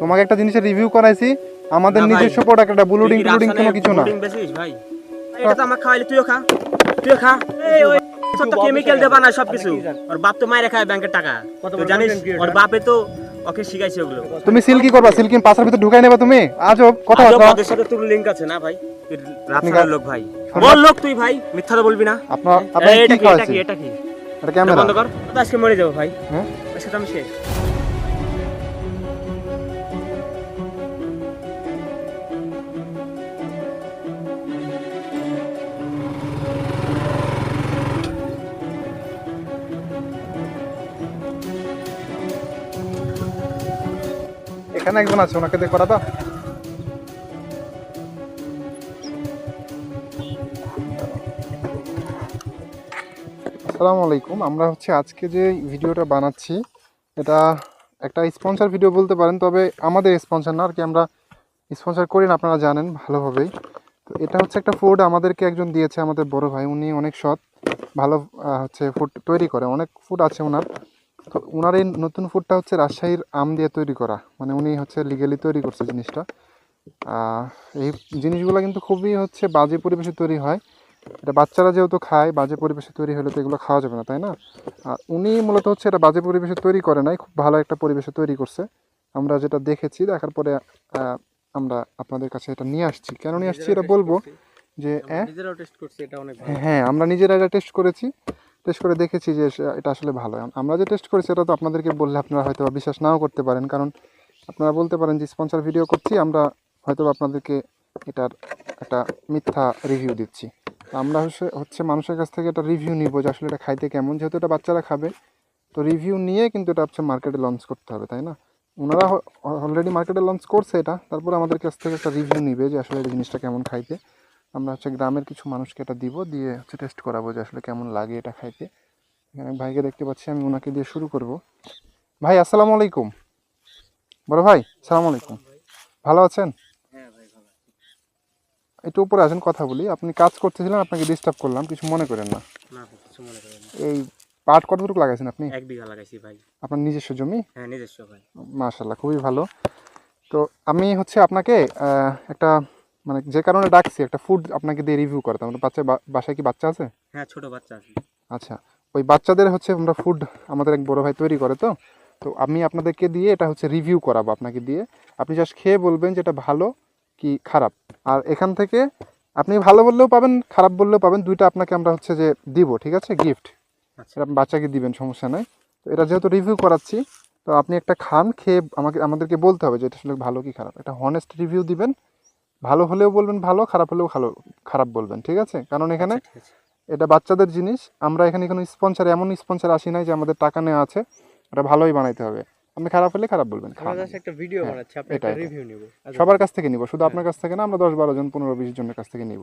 তোমাকে একটা জিনিসের রিভিউ করাইছি। আমাদের। নিজস্ব প্রোডাক্ট এটা ব্লুডিং টুলুডিং কোনো কিছু না। ভাই? এটা তো আমার খাওয়াইলে তুইও খা তুইও খা। এই ওই সব তো কেমিক্যাল দেবা না সবকিছু। ওর বাপ তো মায়ের খায় ব্যাংকের টাকা। তুই জানিস? ওর বাপে তো ওকে শিখাইছে ওগুলো। তুমি সিল্কি করবা সিল্কি পাশের ভিতরে ঢুকাই নেবা তুমি। আজব কথা ওদের সাথে তোর লিংক আছে না ভাই? তুই লোক ভাই। বল লোক তুই ভাই মিথ্যা তো বলবি না। আপনার আপনি কি এটা কি এটা কি এটা কি? এটা এটা ক্যামেরা বন্ধ কর। তো আজকে মরে যাব ভাই। হ্যাঁ? আজকে তো আমি শেষ। এখানে একজন আছে, ওনাকে দিয়ে করা দাও আসসালামু আলাইকুম, আমরা হচ্ছে আজকে যে ভিডিওটা বানাচ্ছি, এটা একটা স্পন্সর ভিডিও বলতে পারেন, তবে আমাদের স্পন্সর না, আর কি আমরা স্পন্সর করি না, আপনারা জানেন ভালোভাবেই। তো এটা হচ্ছে একটা ফুড আমাদেরকে একজন দিয়েছে আমাদের বড় ভাই, উনি অনেক সৎ, ভালো হচ্ছে ফুড তৈরি করে, অনেক ফুড আছে ওনার। তো ওনার এই নতুন ফুডটা হচ্ছে রাজশাহীর আম দিয়ে তৈরি করা। মানে উনি হচ্ছে লিগেলি তৈরি করছে জিনিসটা। এই জিনিসগুলো কিন্তু খুবই হচ্ছে বাজে পরিবেশে তৈরি হয়। এটা বাচ্চারা যেহেতু খায় বাজে পরিবেশে তৈরি হলে তো এগুলো খাওয়া যাবে না তাই না? আর উনি মূলত হচ্ছে এটা বাজে পরিবেশে তৈরি করে নাই খুব ভালো একটা পরিবেশে তৈরি করছে। আমরা যেটা দেখেছি দেখার পরে আমরা আপনাদের কাছে এটা নিয়ে আসছি। কেন নিয়ে আসছি? এটা বলব যে হ্যাঁ হ্যাঁ আমরা নিজেরা এটা টেস্ট করেছি টেস্ট করে দেখেছি যে এটা আসলে ভালো। আমরা যে টেস্ট করেছি, এটা তো আপনাদেরকে বললে আপনারা হয়তো বিশ্বাস নাও করতে পারেন। কারণ আপনারা বলতে পারেন যে স্পন্সর ভিডিও করছি, আমরা হয়তো আপনাদেরকে এটার একটা মিথ্যা রিভিউ দিচ্ছি। আমরা হচ্ছে হচ্ছে মানুষের কাছ থেকে একটা রিভিউ নিব যে আসলে এটা খাইতে কেমন। যেহেতু এটা বাচ্চারা খাবে, তো রিভিউ নিয়ে কিন্তু এটা হচ্ছে মার্কেটে লঞ্চ করতে হবে, তাই না? ওনারা অলরেডি মার্কেটে লঞ্চ করছে এটা, তারপর আমাদের কাছ থেকে একটা রিভিউ নিবে যে আসলে এই জিনিসটা কেমন খাইতে। আমরা হচ্ছে গ্রামের কিছু মানুষকে এটা দিব দিয়ে হচ্ছে টেস্ট করাবো যে আসলে কেমন লাগে এটা খাইতে। এখানে ভাইকে দেখতে পাচ্ছি আমি ওনাকে দিয়ে শুরু করব। ভাই আসসালামু আলাইকুম। বড় ভাই সালাম আলাইকুম। ভালো আছেন? একটু উপরে আসেন কথা বলি। আপনি কাজ করতেছিলেন আপনাকে ডিস্টার্ব করলাম কিছু মনে করেন না। না ভাই, কিছু মনে করেন না। এই পাট কতটুকু লাগাইছেন আপনি? এক বিঘা লাগাইছি ভাই। আপনার নিজস্ব জমি? হ্যাঁ নিজস্ব ভাই। মাশাল্লাহ খুবই ভালো। তো আমি হচ্ছে আপনাকে একটা মানে যে কারণে ডাকছি একটা ফুড আপনাকে দিয়ে রিভিউ করতাম বাচ্চা বাসায় কি বাচ্চা আছে? হ্যাঁ ছোট বাচ্চা আছে। আচ্ছা ওই বাচ্চাদের হচ্ছে আমরা ফুড আমাদের এক বড় ভাই তৈরি করে তো। তো আমি আপনাদেরকে দিয়ে এটা হচ্ছে রিভিউ করাবো আপনাকে দিয়ে। আপনি জাস্ট খেয়ে বলবেন যে এটা ভালো কি খারাপ। আর এখান থেকে আপনি ভালো বললেও পাবেন খারাপ বললেও পাবেন দুইটা আপনাকে আমরা হচ্ছে যে দিব ঠিক আছে? গিফট আচ্ছা। আপনি বাচ্চাকে দিবেন সমস্যা নাই। তো এটা যেহেতু রিভিউ করাচ্ছি তো আপনি একটা খান খেয়ে আমাকে আমাদেরকে বলতে হবে যে এটা আসলে ভালো কি খারাপ। একটা হনেস্ট রিভিউ দিবেন ভালো হলেও বলবেন ভালো খারাপ হলেও ভালো খারাপ বলবেন ঠিক আছে? কারণ এখানে এটা বাচ্চাদের জিনিস আমরা এখানে কোনো স্পন্সর এমন স্পন্সর আসি নাই যে আমাদের টাকা নেওয়া আছে এটা ভালোই বানাইতে হবে। আপনি খারাপ হলে খারাপ বলবেন একটা ভিডিও হ্যাঁ, বানাচ্ছি আপনি একটা রিভিউ নিব সবার কাছ থেকে নিব শুধু আপনার কাছ থেকে না আমরা দশ বারো জন পনেরো বিশ জনের কাছ থেকে নিব।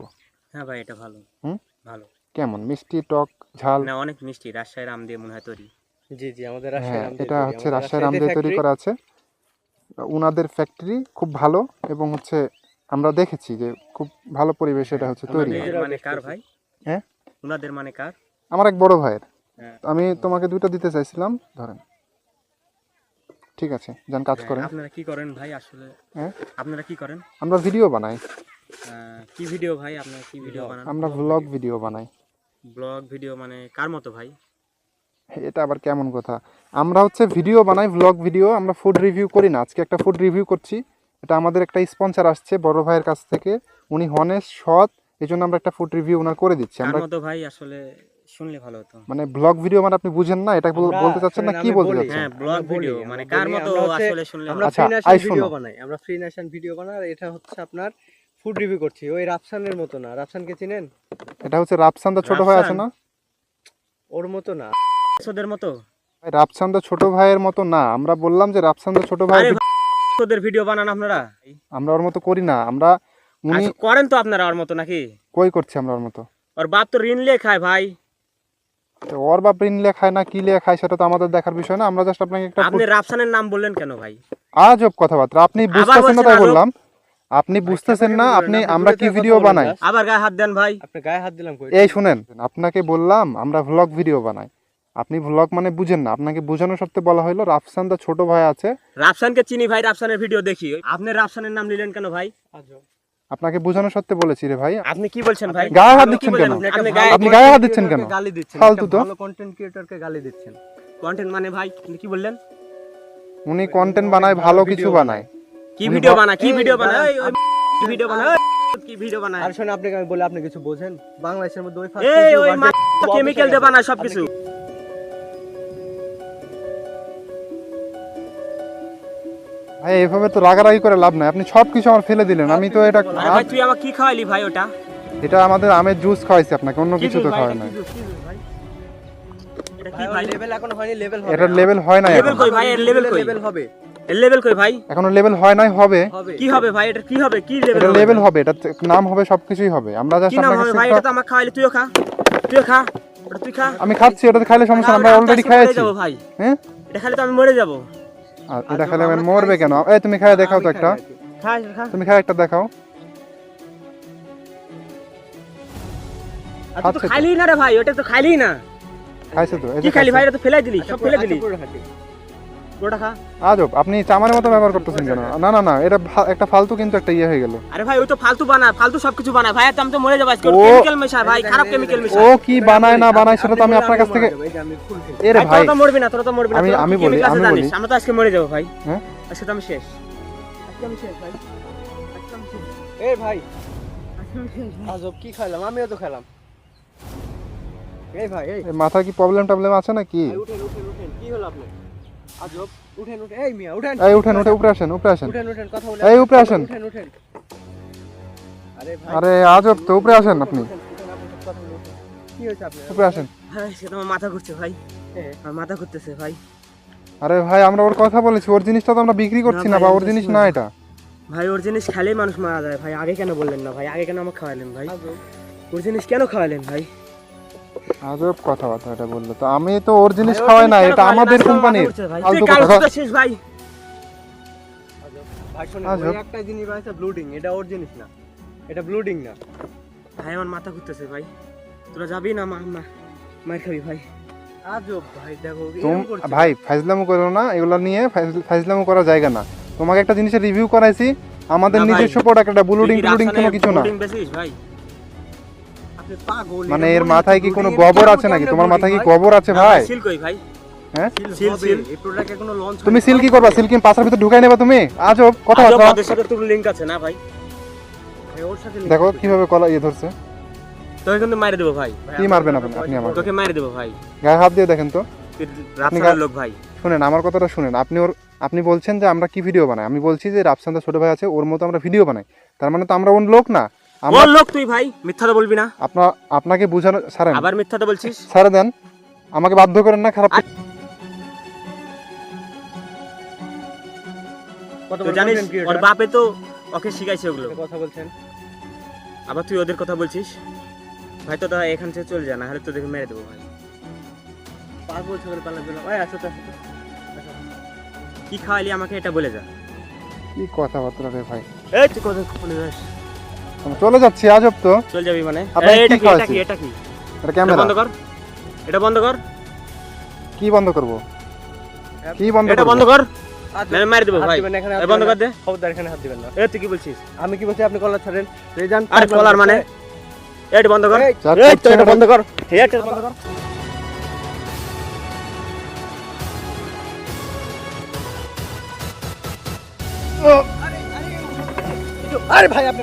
হ্যাঁ ভাই এটা ভালো। হুম? ভালো। কেমন? মিষ্টি টক ঝাল? না অনেক মিষ্টি রাজশাহীর আম দিয়ে মনে হয় তৈরি। জি জি আমাদের হ্যাঁ রাজশাহীর আম এটা হচ্ছে রাজশাহীর আম দিয়ে তৈরি করা আছে। উনাদের ফ্যাক্টরি খুব ভালো এবং হচ্ছে আমরা দেখেছি যে খুব ভালো পরিবেশ এটা হচ্ছে তৈরি মানে কার ভাই? হ্যাঁ? উনাদের মানে কার? আমার এক বড় ভাইয়ের। হ্যাঁ। আমি তোমাকে দুইটা দিতে চাইছিলাম ধরেন। ঠিক আছে যান কাজ হ্যাঁ, করেন। আপনারা কি করেন ভাই আসলে? হ্যাঁ? আপনারা কি করেন? আমরা ভিডিও বানাই। কি ভিডিও ভাই? আপনারা কি ভিডিও বানান? আমরা ভ্লগ ভিডিও বানাই। ব্লগ ভিডিও মানে কার মতো ভাই? এটা আবার কেমন কথা? আমরা হচ্ছে ভিডিও বানাই ভ্লগ ভিডিও আমরা ফুড রিভিউ করি না। আজকে একটা ফুড রিভিউ করছি। এটা আমাদের একটা স্পন্সর আসছে বড় ভাইয়ের কাছ থেকে। উনি হনেস্ট সৎ এই জন্য আমরা একটা ফুড রিভিউ ওনার করে দিচ্ছি। আমরা মতো ভাই আসলে শুনলে ভালো হতো। মানে ব্লগ ভিডিও মানে আপনি বুঝেন না এটা বলতে চাচ্ছেন না কি বলতে চাচ্ছেন? হ্যাঁ ব্লগ ভিডিও মানে কার মতো হচ্ছে- আসলে শুনলে আমরা আচ্ছা, ফ্রি ন্যাশন ভিডিও বানাই আমরা ফ্রি ন্যাশন ভিডিও বানাই আর এটা হচ্ছে আপনার ফুড রিভিউ করছি ওই রাফসানের মতো না। রাফসানকে চিনেন? এটা হচ্ছে রাফসান্দা ছোট ভাই আছে না? ওর মতো না। ওদের মতো? ভাই, রাফসান্দা ছোট ভাইয়ের মতো না। আমরা বললাম যে রাফসান্দা ছোট ভাই ওদের ভিডিও বানান আপনারা? আমরা ওর মতো করি না আমরা উনি আচ্ছা, করেন তো আপনারা ওর মতো নাকি? কই করছি আমরা ওর মতো? ওর বাপ তো ঋণ লিয়ে খায় ভাই। ওর বাপ ঋণ লে খায় না কি লে খায় সেটা তো আমাদের দেখার বিষয় না আমরা জাস্ট আপনাকে একটা আপনি রাফসানের নাম বললেন কেন ভাই? আজব কথাবার্তা আপনি বুঝতেছেন না তাই বললাম। আপনি বুঝতেছেন না আপনি আমরা কি ভিডিও বানাই? আবার গায়ে হাত দেন ভাই। আপনি গায়ে হাত দিলাম কই? এই শুনেন আপনাকে বললাম আমরা ভ্লগ ভিডিও বানাই। আপনি ভ্লগ মানে বুঝেন না। আপনাকে বোঝানোর সত্ত্বে বলা হলো রাফসান দা ছোট ভাই আছে। রাফসানকে চিনি ভাই রাফসানের ভিডিও দেখি। আপনি রাফসানের নাম নিলেন কেন ভাই? আপনাকে বোঝানোর সত্ত্বে বলেছি রে ভাই। আপনি কি বলছেন ভাই? গায়ে হাত দিচ্ছেন কেন? আপনি গায়ে হাত দিচ্ছেন কেন? গালি দিচ্ছেন। ফালতু তো। ভালো কন্টেন্ট ক্রিয়েটরকে গালি দিচ্ছেন। কন্টেন্ট মানে ভাই আপনি কি বললেন? উনি কন্টেন্ট বানায় ভালো কিছু বানায়। কি ভিডিও বানায়? কি ভিডিও বানায়? ওই ভিডিও বানায়? কি ভিডিও বানায়? আর শোনে আপনাকে আমি বলে আপনি কিছু বোঝেন? বাংলাদেশের মধ্যে ওই এই ওই কেমিক্যাল দিয়ে বানায় সবকিছু। ভাই এভাবে তো রাগারাগি করে লাভ নাই। আপনি সব কিছু আমার ফেলে দিলেন। আমি তো এটা ভাই তুই আমাকে কি খাওয়ালি ভাই ওটা? এটা আমাদের আমের জুস খাওয়াইছি আপনাকে অন্য কিছু তো খাওয়াই নাই। ভাই? এটা কি ভাই ভাই? লেভেল এখন হয়নি লেভেল হবে। এটা লেভেল হয় নাই Level এখন। কই ভাই, এর level কই? লেভেল হবে। এর লেভেল কই ভাই? এখনও লেভেল হয় নাই হবে। হবে। কি হবে ভাই? এটা কি হবে? কি লেভেল এটা লেভেল হবে এটা নাম হবে সবকিছুই হবে। আমরা নাম আপনাকে ভাই? এটা তো আমাকে খাওয়ালি তুইও খা। তুইও খা। ওটা তুই খা। আমি খাচ্ছি ওটাতে খাইলে সমস্যা না, আমরা অলরেডি খাইছি ভাই। হ্যাঁ? এটা খালি তো আমি মরে যাব। আর এটা খেলে আমি মরবে কেন? এই তুমি খাই দেখাও তো একটা। তুমি খাই একটা দেখাও। তো। খাইলি না রে ভাই ওটা তো খাইলি না। খাইছো তো কি খাইলি ভাই। এটা তো ফেলাই দিলি সব আচ্ছা, ফেলে আচ্ছা, দিলি। পুরো খা। আজব আপনি চামারের মতো ব্যবহার করতেছেন কেন? না না না এটা একটা ফালতু কিন্তু একটা ইয়ে হয়ে গেল। আরে ভাই ওই তো ফালতু বানায় ফালতু সবকিছু বানায়। ভাই আমি তো মরে যাব আজকে। কেমিক্যাল মেশায় ভাই খারাপ কেমিক্যাল ও কি বানায় না বানায় সেটা তো আমি আপনার কাছ থেকে আমি মারা যাব, এই যে আমি full খেয়েছি। এ রে ভাই ভাই। তো মরবি না তোরা তো মরবি না। আমি- আমি বলি, আমি বলি। আমরা তো আজকে মরে যাব ভাই। হ্যাঁ? আজকে তো আমি শেষ। আজকে আমি শেষ ভাই। আজকে আমি শেষ। এই ভাই। আজকে আমি শেষ ভাই। আজব কি খেলাম আমিও তো খেলাম এই ভাই এই। এ মাথায় কি প্রবলেম টবলেম আছে নাকি? উঠেন উঠেন উঠেন। কি হলো আপনার? আজব। উঠেন উঠেন। এই মিয়া উঠেন। এই উঠেন উঠে উপরে আসেন উপরে আসেন। উঠেন উঠেন কথা বলে এই, উপরে আসেন। উঠেন উঠেন। আরে ভাই। আরে আজব তো উপরে আসেন আপনি। কি হয়েছে আপনার? উপরে আসেন। ভাই সে তো মাথা ঘুরছে ভাই। আমার মাথা ঘুরতেছে ভাই। আরে ভাই আমরা ওর কথা বলেছি ওর জিনিসটা তো আমরা বিক্রি করছি না না বা ওর জিনিস না। এটা। ভাই ওর জিনিস খেলেই মানুষ মারা যায় ভাই। আগে কেন বললেন না ভাই? আগে কেন আমাকে খাওয়ালেন ভাই? ওর জিনিস কেন খাওয়ালেন ভাই? আজব কথাবার্তা এটা বলল। তো আমি তো ওর জিনিস ভাই, খাওয়াই না এটা আমাদের কোম্পানির ভাই। ফালতু কথা। শুতেছিস ভাই। আজব ভাই শুনুন একটা জিনিস আছে ব্লুডিং এটা ওর জিনিস না। এটা ব্লুডিং না। ভাই আমার মাথা ঘুরতেছে ভাই। তোরা যাবি না মা মা মার খাবি ভাই। আজব ভাই দেখো ফাইজলামো করো না এগুলো নিয়ে ফাইজ- ফাইজলামো করার জায়গা না। তোমাকে একটা জিনিসের রিভিউ করাইছি আমাদের নিজস্ব প্রোডাক্ট এটা ব্লুডিং টুলুডিং কোনো কিছু না। ভাই? মানে এর মাথায় কি কোনো গোবর আছে নাকি? তোমার মাথায় কি গোবর আছে ভাই? সিল কই ভাই। হ্যাঁ? তুমি সিল কি করবা? সিল কি পাশার ভিতরে ঢুকাই নেবা তুমি? আজব কথা ওদের সাথে তোর লিংক আছে না ভাই? ওর সাথে দেখো কীভাবে কলা ইয়ে ধরছে। তোকে কিন্তু মাইরে দেবো ভাই। কি মারবেন আপনি- আপনি? পয়সা- তোকে মাইরে দেবো ভাই। গায়ে হাত দিয়ে দেখেন তো। রাফসানের লোক ভাই। শুনেন আমার কথাটা শুনেন। আপনি ওর আপনি বলছেন যে আমরা কি ভিডিও বানাই? আমি বলছি যে রাফসান্দা ছোট ভাই আছে ওর মতো আমরা ভিডিও বানাই। তার মানে তো আমরা ওর লোক না। আমরা লোক তুই ভাই মিথ্যা তো বলবি না। আপনার আপনাকে বোঝানো ছাড়েন আবার মিথ্যা তো বলছিস? ছাড়ে দেন। আমাকে বাধ্য করেন না খারাপ জানিস ওর বাপে তো ওকে শিখাইছে ওগুলো। কথা বলছেন। আবার তুই ওদের কথা বলছিস? ভাই তো তা এখান থেকে চলে যা না হলে তো দেখে মেরে দেবো ভাই। পাগল ছাগল পালা দিলাম এই আসো তো কি খাওয়ালি আমাকে এটা বলে যা। কি কথাবার্তা রে ভাই। এই তুই কথা শুনে যাস? চলে যাচ্ছি আজব তো চল যাবি মানে? এটা কি এটা কি এটা কি? এটা এটা ক্যামেরা বন্ধ কর। এটা বন্ধ কর। কি বন্ধ করব? কি বন্ধ এটা বন্ধ কর। আজব। মার দেবো ভাই। বন্ধ কর দে। খবরদার এখানে হাত দিবেন না। এ তুই কি বলছিস? আমি কি বলছি আপনি কলার ছাড়েন। এই যান আরে কলার মানে? এটা বন্ধ কর। এটা এটা- বন্ধ কর। এটা বন্ধ কর। আরে ভাই আপনি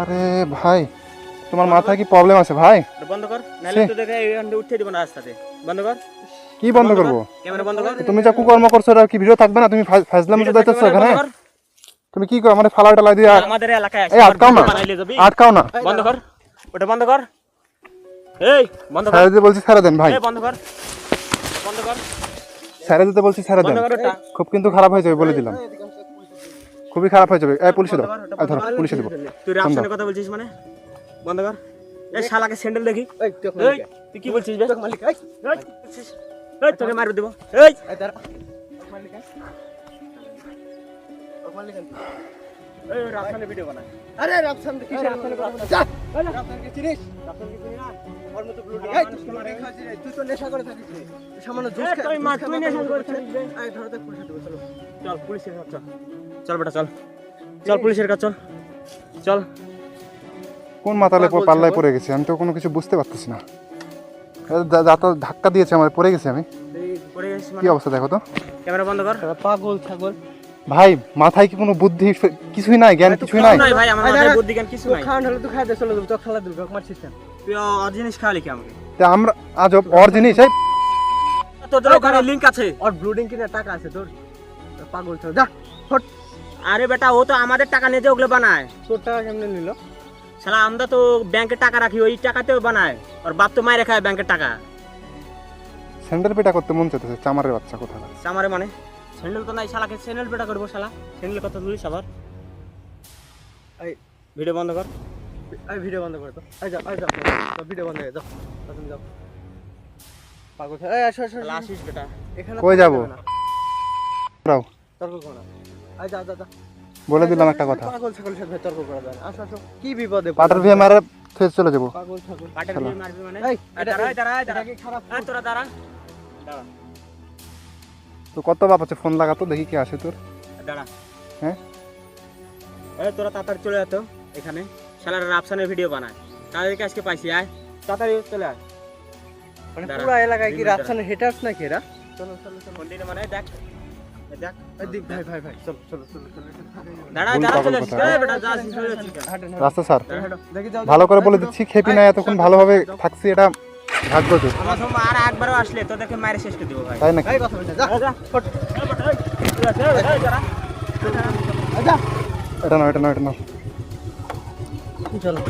আরে ভাই তোমার মাথায় কি প্রবলেম আছে ভাই? বন্ধ কর নাহলে তো দেখে এখান দিব না রাস্তাতে। বন্ধ কর। কি বন্ধ করব? ক্যামেরা বন্ধ কর। তুমি যা কুকর্ম করছ কি ভিডিও থাকবে না? তুমি ফাজলাম তো যাইতেছো এখানে। তুমি কি করো মানে ফালা টালা দিয়ে আমাদের এলাকায় এই আটকাও না। আটকাও না। বন্ধ কর ওটা বন্ধ কর। এই বন্ধ কর। দিতে বলছি ছেড়ে দেন ভাই। এই বন্ধ কর। বন্ধ কর। ছেড়ে দিতে বলছি ছেড়ে দেন। খুব কিন্তু খারাপ হয়ে যাবে বলে দিলাম। খুবই খারাপ হয়ে যাবে। এই পুলিশে দাও। এই ধরো পুলিশে দেবো। তুই রাফসানের কথা বলছিস মানে? বন্ধ কর। এই শালাকে স্যান্ডেল দেখি। এই এই তুই কি বলছিস বে? মালিক। এই। এই, তোকে মারবে দেবো। এই। এই দাঁড়া। মালিক। এই। চোখ এই। এই ভিডিও বানায়। আরে রাফসান কিসের রাফসানের কথা বলছিস? যা! রাফসানকে চিনিস? রাজস্থানকে চিনি না? ওর মতো ব্লুডিং এই তুই ব্লুডিং খাচ্ছিস তুই তো নেশা করে থাকিস। রে সামান্য জুস এই, তুই জুস তুই নেশা করে থাকিস এই ধরো দেখ পুলিশে দেবো চলো। চল পুলিশের কাছে চল। চল বেটা চল। চল পুলিশের কাছে চল। চল। কোন মাতালে পাল্লায়। পড়ে গেছে? আমি তো কোনো কিছু বুঝতে পারতেছি না। ধাক্কা দিয়েছে আমার পড়ে গেছি আমি। কি মানে? অবস্থা দেখো তো? ক্যামেরা বন্ধ কর। পাগল ছাগল। ভাই মাথায় কি কোনো বুদ্ধি কিছুই নাই জ্ঞান কিছুই নাই? ভাই আমার মাথায় বুদ্ধি জ্ঞান কিছু তো নাই। খাওয়ান হলে তুই খাই দে চলো তো খেলা মারছিস না তুই অর জিনিস খাওয়ালি কি আমাকে? তা আমরা আজব ওর জিনিস এই ওখানে লিংক আছে। ওর ব্লুডিং কিনে টাকা আছে তোর পাগল ছাগল যা ফট আরে বেটা ও তো আমাদের টাকা নিয়ে যে ওগুলো বানায়। তোর টাকা কেমনে নিল? শালা আমরা তো ব্যাংকে টাকা রাখি ওই টাকাতেও বানায়। ওর বাপ তো মায়ের খায় ব্যাংকের টাকা। স্যান্ডেল পেটা করতে মন চাইতেছে চামারের বাচ্চা কোথায় আমারে মানে? স্যান্ডেল তো নাই শালাকে স্যান্ডেল পেটা করব শালা। স্যান্ডেল কথা তুলিস আবার। এই ভিডিও বন্ধ কর। এই ভিডিও বন্ধ করে তো এই যাও এই যাও তো ভিডিও বন্ধ করে যাও তুমি যাও। পাগল এই আসো আসো শালা আসিস বেটা। এখানে কই যাব? করবে তর্ক করো না। এই যা যা যা। বলে দিলাম একটা কথা। পাগল ছাগল সাথে তর্ক করা যায়। আসো আসো। কি বিপদে পাটার ভিয়ে মারে ফের চলে যাব। পাগল ছাগল। পাটের। ভিড় মারবি মানে? এই দাঁড়া দাঁড়া দাঁড়া। কি খারাপ তোরা দাঁড়া। দাঁড়া। তো কত বাপ আছে? ফোন লাগাতো দেখি কি আসে তোর। দাঁড়া। হ্যাঁ? এই তোরা তাড়াতাড়ি চলে যেত এখানে। শালার রাফসানের ভিডিও বানায়। তাদেরকে আজকে পাইছি আয়। তাড়াতাড়ি চলে আয়। মানে। পুরো এলাকায় কি রাফসানের হেটার্স নাকি এরা? চলো চলো চলো। মন্দিরে মানে দেখ। দেখ। ভাই ভাই ভাই চলো চলো চলো চলো দাঁড়া দাঁড়া চলে আসিস বেটা যা আসিস চলে আসিস রাস্তা স্যার। ভালো করে বলে দিচ্ছি খেপি না এতক্ষণ ভালোভাবে থাকছি এটা ভাগ্য তো। সময় আর একবারও আসলে তোদেরকে মায়ের শেষ করে দেবো ভাই। তাই নাকি? এটা না এটা না এটা না চলো।